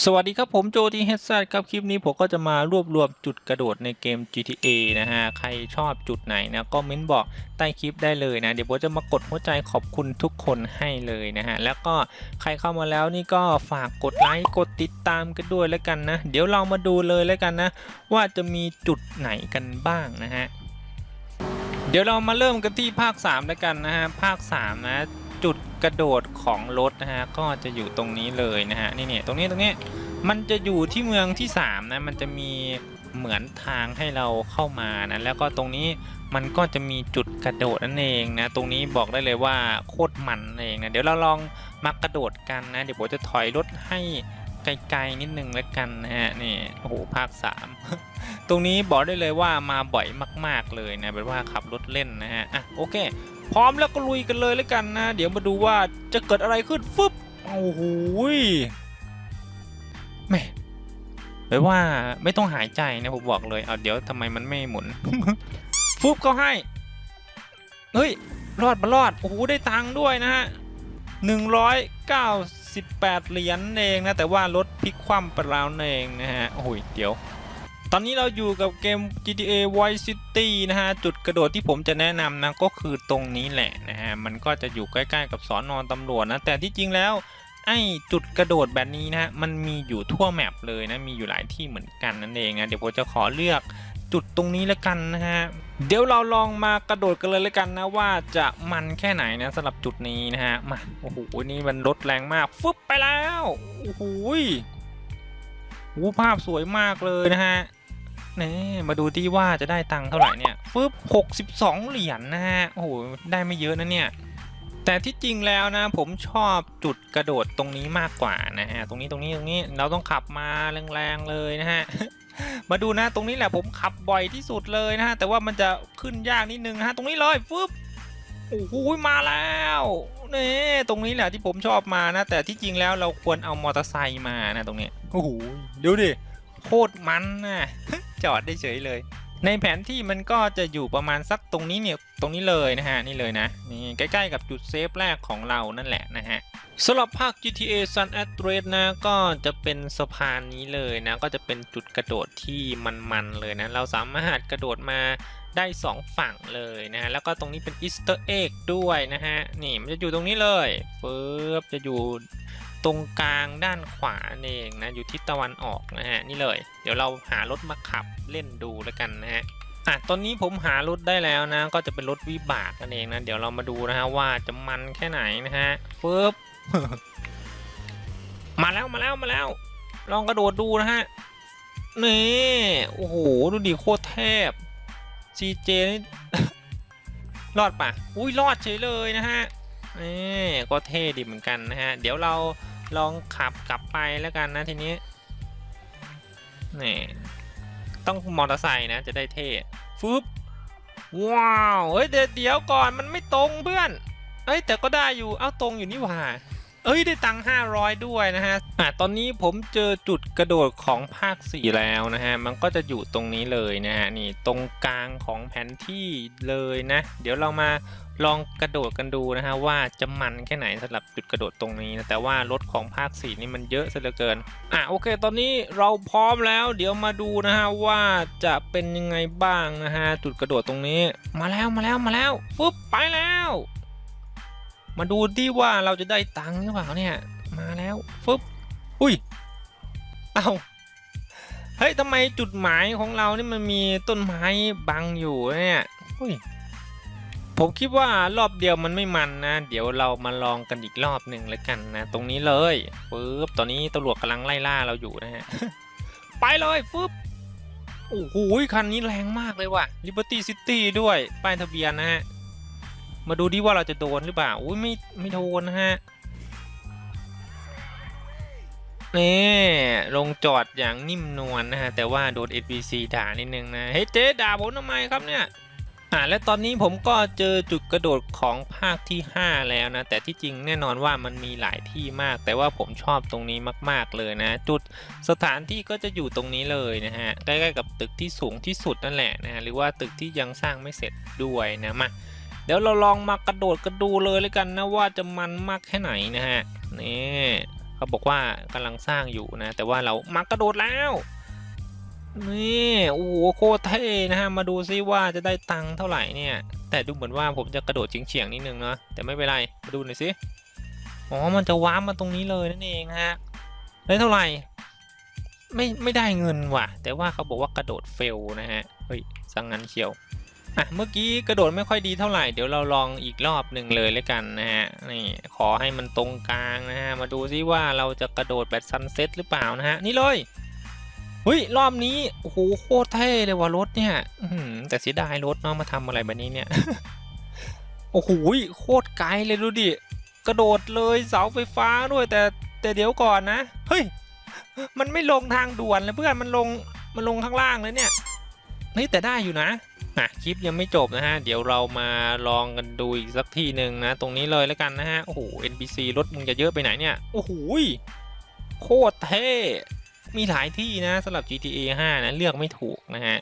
สวัสดีครับผมโจทีเฮดซัครับคลิปนี้ผมก็จะมารวบรวมจุดกระโดดในเกม GTA นะฮะใครชอบจุดไหนนะก็เม้นบอกใต้คลิปได้เลยนะ เดี๋ยวผมจะมากดหัวใจขอบคุณทุกคนให้เลยนะฮะแล้วก็ใครเข้ามาแล้วนี่ก็ฝากกดไลค์กดติดตามกันด้วยแล้วกันนะ เดี๋ยวเรามาดูเลยแล้วกันนะ ว่าจะมีจุดไหนกันบ้างนะฮะเดี๋ยวเรามาเริ่มกันที่ภาค 3 แล้วกันนะฮะภาค 3 นะ กระโดดของรถนะฮะก็จะอยู่ตรงนี้เลยนะฮะนี่เนี่ยตรงนี้ตรงนี้มันจะอยู่ที่เมืองที่3นะมันจะมีเหมือนทางให้เราเข้ามานะแล้วก็ตรงนี้มันก็จะมีจุดกระโดดนั่นเองนะตรงนี้บอกได้เลยว่าโคตรมันเองนะเดี๋ยวเราลองมากระโดดกันนะเดี๋ยวผมจะถอยรถให้ไกลๆนิดนึงแล้วกันนะฮะนี่โอ้โหภาค 3 ตรงนี้บอกได้เลยว่ามาบ่อยมาก ๆเลยนะเป็นว่าขับรถเล่นนะฮะอะโอเค พร้อมแล้วก็ลุยกันเลยแล้วกันนะ เดี๋ยวมาดูว่าจะเกิดอะไรขึ้นฟึบโอ้โหแม่แปลว่าไม่ต้องหายใจนะผมบอกเลยเอาเดี๋ยวทำไมมันไม่หมุนฟึบก็ให้ เฮ้ย รอดมารอด โอ้โห ได้ตังค์ด้วยนะฮะหนึ่งร้อยเก้าสิบแปดเหรียญเองนะ แต่ว่ารถพลิกคว่ำไปแล้วเองนะฮะ โอ้โหเดี๋ยว ตอนนี้เราอยู่กับเกม GTA Vice City นะฮะ จุดกระโดดที่ผมจะแนะนำนะ ก็คือตรงนี้แหละนะฮะ มันก็จะอยู่ใกล้ๆกับสอนอนตำรวจนะ แต่ที่จริงแล้วไอ้จุดกระโดดแบบนี้นะฮะ มันมีอยู่ทั่วแมปเลยนะ มีอยู่หลายที่เหมือนกันนั่นเองนะ เดี๋ยวผมจะขอเลือกจุดตรงนี้แล้วกันนะฮะ เดี๋ยวเราลองมากระโดดกันเลยแล้วกันนะว่าจะมันแค่ไหนนะสำหรับจุดนี้นะฮะ มา โอ้โห นี่มันรถแรงมาก ฟึบไปแล้ว โอ้โห ภาพสวยมากเลยนะฮะ นี่มาดูที่ว่าจะได้ตังค์เท่าไหร่เนี่ยฟึบ62 เหรียญนะฮะ โอ้โห ได้ไม่เยอะนะเนี่ย แต่ที่จริงแล้วนะ ผมชอบจุดกระโดดตรงนี้มากกว่านะฮะ ตรงนี้ตรงนี้ตรงนี้เราต้องขับมาแรงๆเลยนะฮะ มาดูนะตรงนี้แหละผมขับบ่อยที่สุดเลยนะฮะ แต่ว่ามันจะขึ้นยากนิดนึงนะฮะ ตรงนี้เลยฟึบโอ้โหมาแล้วนี่ตรงนี้แหละที่ผมชอบมานะ แต่ที่จริงแล้วเราควรเอามอเตอร์ไซค์มานะตรงนี้โอ้โหดูดิโคตรมันนะ จอดได้เฉยเลย ในแผนที่มันก็จะอยู่ประมาณสักตรงนี้เนี่ยตรงนี้เลยนะฮะนี่เลยนะนี่ใกล้ๆกับจุดเซฟแรกของเรานั่นแหละนะฮะสำหรับภาค GTA San Andreas นะก็จะเป็นสะพานนี้เลยนะ ก็จะเป็นจุดกระโดดที่มันๆเลยนะ เราสามารถกระโดดมาได้ 2 ฝั่งเลยนะฮะ แล้วก็ตรงนี้เป็นอีสเตอร์เอ็กด้วยนะฮะ นี่มันจะอยู่ตรงนี้เลยปึ๊บจะอยู่ ตรงกลางด้านขวาเองนะอยู่ทิศตะวันออกนะฮะนี่เลย เดี๋ยวเราหารถมาขับเล่นดูแล้วกันนะฮะอะตอนนี้ผมหารถได้แล้วนะ ก็จะเป็นรถวิบากนั่นเองนะ เดี๋ยวเรามาดูนะฮะว่าจะมันแค่ไหนนะฮะปึ๊บมาแล้วมาแล้วมาแล้ว ลองกระโดดดูนะฮะนี่โอ้โหดูดิโคตรเทพ CJ นี่รอดปะอุ้ยรอดเฉยเลยนะฮะนี่ก็เท่ดีเหมือนกันนะฮะ เดี๋ยวเรา ลองขับกลับไปแล้วกันนะทีนี้นี่ต้องมอเตอร์ไซค์นะจะได้เท่ฟึบว้าวเฮ้ยเดี๋ยวก่อนมันไม่ตรงเพื่อนเอ้ยแต่ก็ได้อยู่ เอ้าตรงอยู่นี่หว่า เอ้ยได้ตังค์500 ด้วยนะฮะอะตอนนี้ผมเจอจุดกระโดดของภาค 4 แล้วนะฮะ มันก็จะอยู่ตรงนี้เลยนะฮะ นี่ตรงกลางของแผนที่เลยนะ เดี๋ยวเรามาลองกระโดดกันดูนะฮะว่าจะมันแค่ไหนสำหรับจุดกระโดดตรงนี้นะแต่ว่ารถของภาค 4 นี่มันเยอะซะเหลือเกิน อะโอเค ตอนนี้เราพร้อมแล้ว เดี๋ยวมาดูนะฮะว่าจะเป็นยังไงบ้างนะฮะจุดกระโดดตรงนี้ มาแล้วมาแล้วมาแล้วปุ๊บไปแล้ว มาดูที่ว่าเราจะได้ตังค์หรือเปล่าเนี่ยมาแล้วฟึบอุ้ยเอาเฮ้ยทำไมจุดหมายของเรานี่มันมีต้นไม้บังอยู่เนี่ยอุ้ยผมคิดว่ารอบเดียวมันไม่มันนะ เดี๋ยวเรามาลองกันอีกรอบหนึ่งแล้วกันนะ ตรงนี้เลยปึ๊บตอนนี้ตำรวจกำลังไล่ล่าเราอยู่นะฮะไปเลยฟึบโอ้โหคันนี้แรงมากเลยว่ะ Liberty City ด้วยป้ายทะเบียนนะฮะ มาดูดิว่าเราจะโดนหรือเปล่า อุ้ยไม่ไม่โดนนะฮะนี่ลงจอดอย่างนิ่มนวลนะฮะ แต่ว่าโดน NPC ด่านิดนึงนะ เฮ้ยเจ๊ด่าผมทำไมครับเนี่ย อ่าและตอนนี้ผมก็เจอจุดกระโดดของภาคที่ 5 แล้วนะ แต่ที่จริงแน่นอนว่ามันมีหลายที่มาก แต่ว่าผมชอบตรงนี้มากๆเลยนะ จุดสถานที่ก็จะอยู่ตรงนี้เลยนะฮะ ใกล้ๆกับตึกที่สูงที่สุดนั่นแหละนะฮะหรือว่าตึกที่ยังสร้างไม่เสร็จด้วยนะมา เดี๋ยวเราลองมากระโดดกันดูเลยเลยกันนะว่าจะมันมากแค่ไหนนะฮะนี่เขาบอกว่ากำลังสร้างอยู่นะ แต่ว่าเรามากระโดดแล้วนี่โอ้โหโคตรเท่นะฮะมาดูซิว่าจะได้ตังค์เท่าไหร่เนี่ย แต่ดูเหมือนว่าผมจะกระโดดเฉียงๆนิดนึงเนาะแต่ไม่เป็นไรมาดูหน่อยสิอ๋อมันจะว้าร์ปมาตรงนี้เลยนั่นเองฮะได้เท่าไหร่ไม่ไม่ได้เงินว่ะ แต่ว่าเขาบอกว่ากระโดดเฟลนะฮะเฮ้ยสังงันเชียว อะเมื่อกี้กระโดดไม่ค่อยดีเท่าไหร่เดี๋ยวเราลองอีกรอบหนึ่งเลยแล้วกันนะฮะนี่ขอให้มันตรงกลางนะฮะมาดูซิว่าเราจะกระโดดแบบซันเซ็ตหรือเปล่านะฮะนี่เลยเฮ้ยรอบนี้โอ้โหโคตรเท่เลยว่ะรถเนี่ยอืแต่เสียดายรถเนาะมาทำอะไรแบบนี้เนี่ยโอ้โหโคตรไกลเลยดูดิกระโดดเลยเสาไฟฟ้าด้วย แต่แต่เดี๋ยวก่อนนะเฮ้ยมันไม่ลงทางด่วนเลยเพื่อนมันลงมันลงข้างล่างเลยเนี่ยเฮ้ยแต่ได้อยู่นะ อะคลิปยังไม่จบนะฮะ เดี๋ยวเรามาลองกันดูอีกสักทีหนึ่งนะ ตรงนี้เลยแล้วกันนะฮะ โอ้โห NPC รถมึงจะเยอะไปไหนเนี่ย โอ้โหโคตรเท่ มีหลายที่นะสำหรับ GTA 5 นะ เลือกไม่ถูกนะฮะ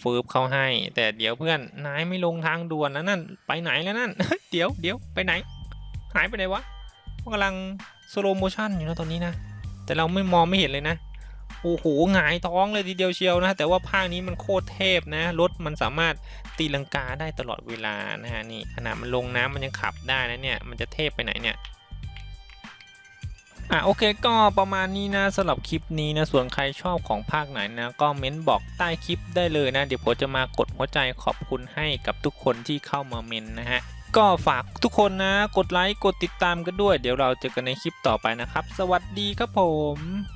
ฟืบเข้าให้ แต่เดี๋ยวเพื่อนนายไม่ลงทางด่วนนะนั่น ไปไหนแล้วนั่น เดี๋ยวเดี๋ยวไปไหน หายไปไหนวะกำลังสโลโมชันอยู่นะตอนนี้นะ แต่เราไม่มองไม่เห็นเลยนะ โอ้โหหงายท้องเลยทีเดียวเชียวนะ แต่ว่าภาคนี้มันโคตรเทพนะ รถมันสามารถตีลังกาได้ตลอดเวลานะฮะนี่ขนาดมันลงน้ำมันยังขับได้นะเนี่ย มันจะเทพไปไหนเนี่ยอะโอเคก็ประมาณนี้นะสำหรับคลิปนี้นะส่วนใครชอบของภาคไหนนะ ก็เม้นบอกใต้คลิปได้เลยนะ เดี๋ยวผมจะมากดหัวใจขอบคุณให้กับทุกคนที่เข้ามาเมนนะฮะก็ฝากทุกคนนะ กดไลค์กดติดตามกันด้วย เดี๋ยวเราเจอกันในคลิปต่อไปนะครับ สวัสดีครับผม